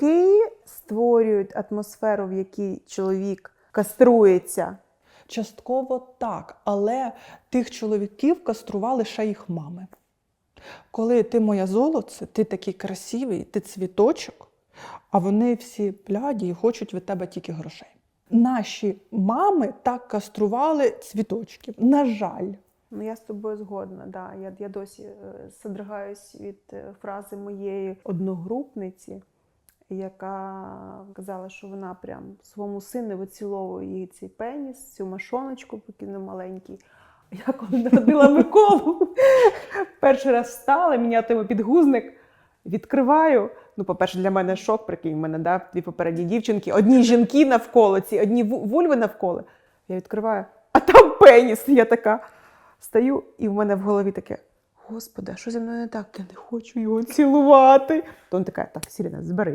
Чоловіки створюють атмосферу, в якій чоловік каструється. Частково так, але тих чоловіків кастрували ще їх мами. Коли ти моя золоце, ти такий красивий, ти цвіточок, а вони всі бляді і хочуть від тебе тільки грошей. Наші мами так кастрували цвіточків. На жаль. Ну, я з тобою згодна. Да. Я, я досі е, содригаюсь від е, фрази моєї одногрупниці, яка казала, що вона прям своєму сину виціловує цей пеніс, цю машоночку, поки він маленький. Я коли народила Миколу, перший раз встала, міняти йому підгузник, відкриваю. Ну, по-перше, для мене шок, прикинь, мене да, дві попередні дівчинки, одні жінки навколо, ці, одні вульви навколо. Я відкриваю, а там пеніс. Я така стою, і в мене в голові таке: Господи, що зі мною не так? Я не хочу його цілувати. То він така, так, Сіріна, збери.